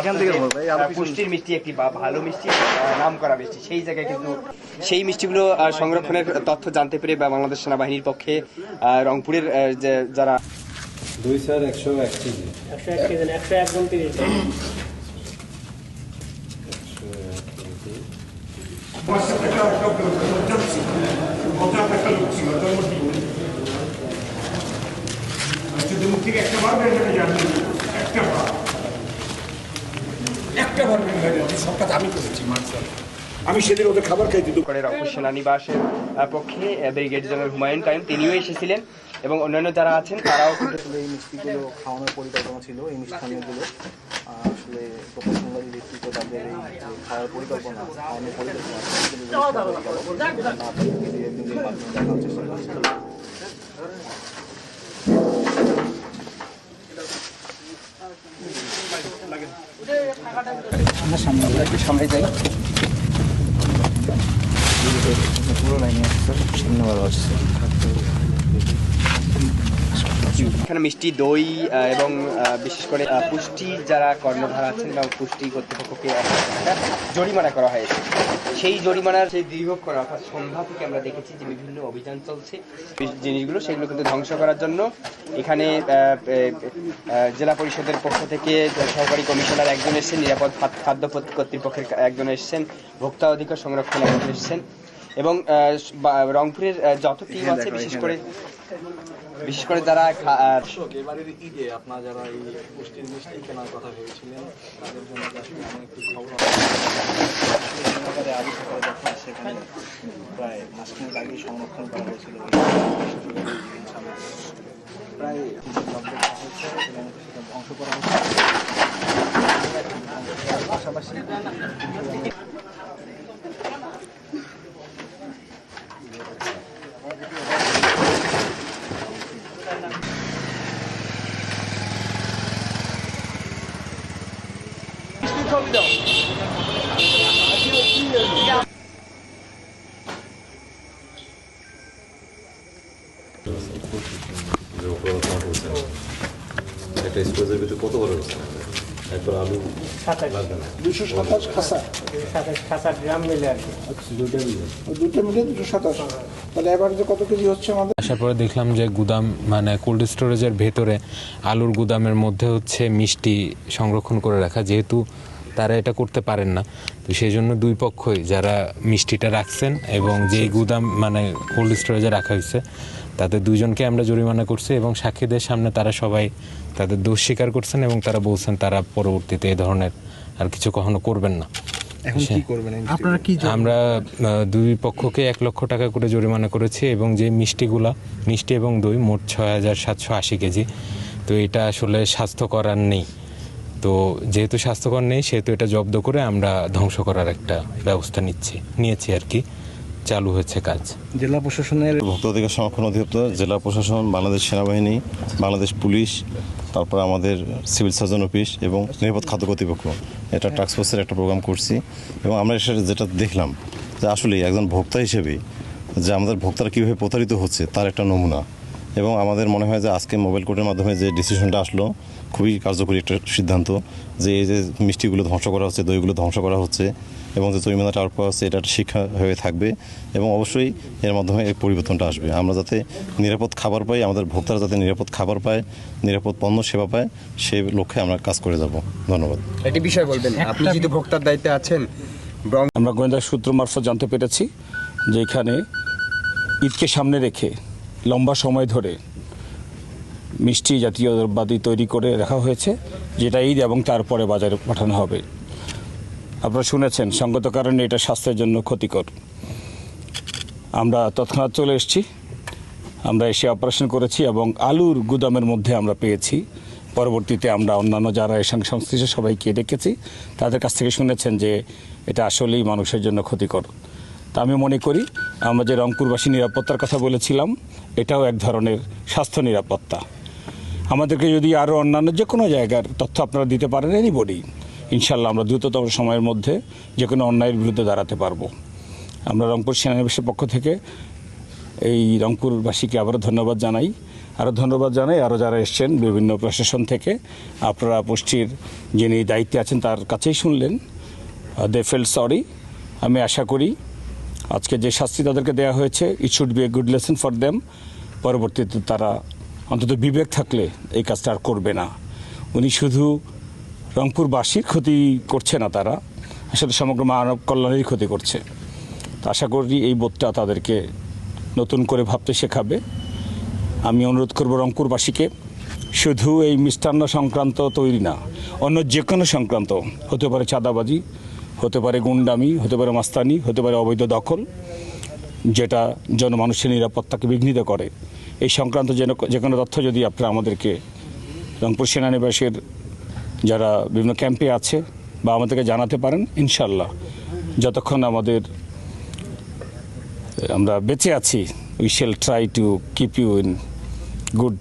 এখান থেকে পুষ্টির মিষ্টি একটি বা- ভালো মিষ্টি নাম করা মিষ্টি। সেই জায়গায় কিন্তু সেই মিষ্টিগুলো সংরক্ষণের তথ্য জানতে পেরে বা বাংলাদেশ সেনাবাহিনীর পক্ষে আহ, রংপুরের যে যারা দুই স্যার একশো এক কেজি। একশো এক কেজি একশো একদম তিরিশ। একটা বার সব কাজ আমি করেছি মার্শাল আমি সেদিন ওদের খাবার খাইতে দিই করে রংপুর সেনানিবাসের পক্ষে ব্রিগেড জেনারেল হুমায়ুন কাইম তিনিও এসেছিলেন। এবং অন্যান্য যারা আছেন তারাও কিন্তু এই মিষ্টিগুলো খাওয়ানোর পরিকল্পনা ছিল এই মিষ্টান্নগুলো। আসলে প্রকৌশলী ভিত্তিতে তাদের এই খাওয়ার পরিকল্পনা খাওয়ানোর পরিকল্পনা করা হয়ে গেল। না তাদেরকে দিয়ে একদিন দিয়ে মাধ্যমে সামনে আমরা একটু সামনে যাই। পুরো লাইনে আসছে ধন্যবাদ আসছে এখানে মিষ্টি দই এবং বিশেষ করে পুষ্টির যারা কর্ণধার আছেন বা পুষ্টি কর্তৃপক্ষকে জরিমানা করা হয়েছে। সেই জরিমানার সেই দীর্ঘক্ষণ অর্থাৎ সন্ধ্যা থেকে আমরা দেখেছি যে বিভিন্ন অভিযান চলছে। জিনিসগুলো সেগুলো কিন্তু ধ্বংস করার জন্য এখানে জেলা পরিষদের পক্ষ থেকে সহকারী কমিশনার একজন এসেছেন নিরাপদ খাদ্য কর্তৃপক্ষের একজন এসেছেন ভোক্তা অধিকার সংরক্ষণ একজন এসেছেন এবং রংপুরের যত টিম আছে বিশেষ করে বিশেষ করে যারা দর্শক এবারের ঈদে আপনারা যারা এই পুষ্টির মিষ্টি কেনার কথা ভেবেছিলেন, তাদের জন্য একটি খবর সেখানে প্রায় মাসখানেক আগে সংরক্ষণ করা হয়েছিল এই ইনশাআল্লাহ। প্রায় জব্দ করা হয়েছে এবং সেটা ধ্বংস করা হচ্ছে পাশাপাশি একটা স্পেসের ভিতরে কত বড় হচ্ছে? একবার আলু সাতাশ। লাগবে দুশো সাতাশ খাসা। সাতাশ গ্রাম মিলে আর কি। ওই দুটো মিলে দুশো সাতাশ। তাহলে এবার যে কত কেজি হচ্ছে আমাদের? আসার পরে দেখলাম যে গুদাম মানে কোল্ড স্টোরেজের ভেতরে আলুর গুদামের মধ্যে হচ্ছে মিষ্টি সংরক্ষণ করে রাখা। যেহেতু তারা এটা করতে পারেন না। তো সেই জন্য দুই পক্ষই যারা মিষ্টিটা রাখছেন এবং যেই গুদাম মানে কোল্ড স্টোরেজে রাখা হয়েছে তাদের দুইজনকে আমরা জরিমানা করছি এবং সাক্ষীদের সামনে তারা সবাই তাদের দোষ স্বীকার করছেন এবং তারা বলছেন তারা পরবর্তীতে এই ধরনের আর কিছু কখনো করবেন না। এখন করবেন আপনারা কি আমরা দুই পক্ষকে এক লক্ষ টাকা করে জরিমানা করেছি এবং যে মিষ্টিগুলা মিষ্টি এবং দই মোট ছয় হাজার সাতশো আশি কেজি তো এটা আসলে স্বাস্থ্যকর আর নেই। তো যেহেতু স্বাস্থ্যকর নেই সেহেতু এটা জব্দ করে আমরা ধ্বংস করার একটা ব্যবস্থা নিচ্ছি নিয়েছি আর কি। চালু হয়েছে কাজ। জেলা প্রশাসনের ভোক্তা অধিকার সংরক্ষণ অধিদপ্তর জেলা প্রশাসন বাংলাদেশ সেনাবাহিনী বাংলাদেশ পুলিশ তারপর আমাদের সিভিল সার্জন অফিস এবং নিরাপদ খাদ্য কর্তৃপক্ষ। এটা টাস্ক ফোর্সের একটা প্রোগ্রাম করছি এবং আমরা সেটা যেটা দেখলাম যে আসলে একজন ভোক্তা হিসেবে যে আমাদের ভোক্তারা কীভাবে প্রতারিত হচ্ছে তার একটা নমুনা। এবং আমাদের মনে হয় যে আজকে মোবাইল কোর্টের মাধ্যমে যে ডিসিশনটা আসলো খুবই কার্যকরী একটা সিদ্ধান্ত যে এই যে মিষ্টিগুলো ধ্বংস করা হচ্ছে দইগুলো ধ্বংস করা হচ্ছে এবং যে জরিমানাটা আরোপ করা হচ্ছে এটা শিক্ষা হয়ে থাকবে এবং অবশ্যই এর মাধ্যমে এই পরিবর্তনটা আসবে। আমরা যাতে নিরাপদ খাবার পাই আমাদের ভোক্তারা যাতে নিরাপদ খাবার পায় নিরাপদ পণ্য সেবা পায় সেই লক্ষ্যে আমরা কাজ করে যাব। ধন্যবাদ। একটি বিষয় বলবেন আপনি যেহেতু ভোক্তার দায়িত্বে আছেন আমরা গোয়েন্দা সূত্র মারফত জানতে পেরেছি যে এখানে ঈদকে সামনে রেখে লম্বা সময় ধরে মিষ্টি জাতীয় দ্রব্যাদি তৈরি করে রাখা হয়েছে, যেটা ঈদ এবং তারপরে বাজারে পাঠানো হবে। আপনারা শুনেছেন, সঙ্গত কারণে এটা স্বাস্থ্যের জন্য ক্ষতিকর। আমরা তৎক্ষণাৎ চলে এসেছি। আমরা এসে অপারেশন করেছি এবং আলুর গুদামের মধ্যে আমরা পেয়েছি। পরবর্তীতে আমরা অন্যান্য যারা এর সঙ্গে সংশ্লিষ্ট সবাইকে ডেকেছি, তাদের কাছ থেকে শুনেছেন যে এটা আসলেই মানুষের জন্য ক্ষতিকর। তা আমি মনে করি, আমরা যে রংপুরবাসী নিরাপত্তার কথা বলেছিলাম এটাও এক ধরনের স্বাস্থ্য নিরাপত্তা। আমাদেরকে যদি আরও অন্যান্য যে কোনো জায়গার তথ্য আপনারা দিতে পারেন এনিবডি ইনশাল্লাহ আমরা দ্রুততম সময়ের মধ্যে যে কোনো অন্যায়ের বিরুদ্ধে দাঁড়াতে পারব। আমরা রংপুর সেনানিবাসের পক্ষ থেকে এই রংপুরবাসীকে আবারও ধন্যবাদ জানাই। আরও ধন্যবাদ জানাই, আরও যারা এসছেন বিভিন্ন প্রশাসন থেকে, আপনারা পুষ্টির যিনি দায়িত্বে আছেন তার কাছেই শুনলেন। দে ফেল সরি আমি আশা করি আজকে যে শাস্তি তাদেরকে দেওয়া হয়েছে it should be a good lesson for them পরবর্তীতে তারা অন্তত বিবেক থাকলে এই কাজটা আর করবে না। উনি শুধু রংপুরবাসীর ক্ষতি করছে না তারা, আসলে সমগ্র মানব কল্যাণেরই ক্ষতি করছে। তো আশা করি এই বোধটা তাদেরকে নতুন করে ভাবতে শেখাবে। আমি অনুরোধ করব রংপুরবাসীকে, শুধু এই মিষ্টান্ন সংক্রান্ত তৈরি না, অন্য যে কোনো সংক্রান্ত, হতে পারে চাঁদাবাজি হতে পারে গুন্ডামি, হতে পারে মাস্তানি, হতে পারে অবৈধ দখল, যেটা জনমানুষের নিরাপত্তাকে বিঘ্নিত করে। এই সংক্রান্ত যেন যে কোনো তথ্য যদি আপনারা আমাদেরকে রংপুর সেনানিবাসের যারা বিভিন্ন ক্যাম্পে আছে বা আমাদেরকে জানাতে পারেন ইনশাল্লাহ যতক্ষণ আমাদের, আমরা বেঁচে আছি we shall try to keep you in good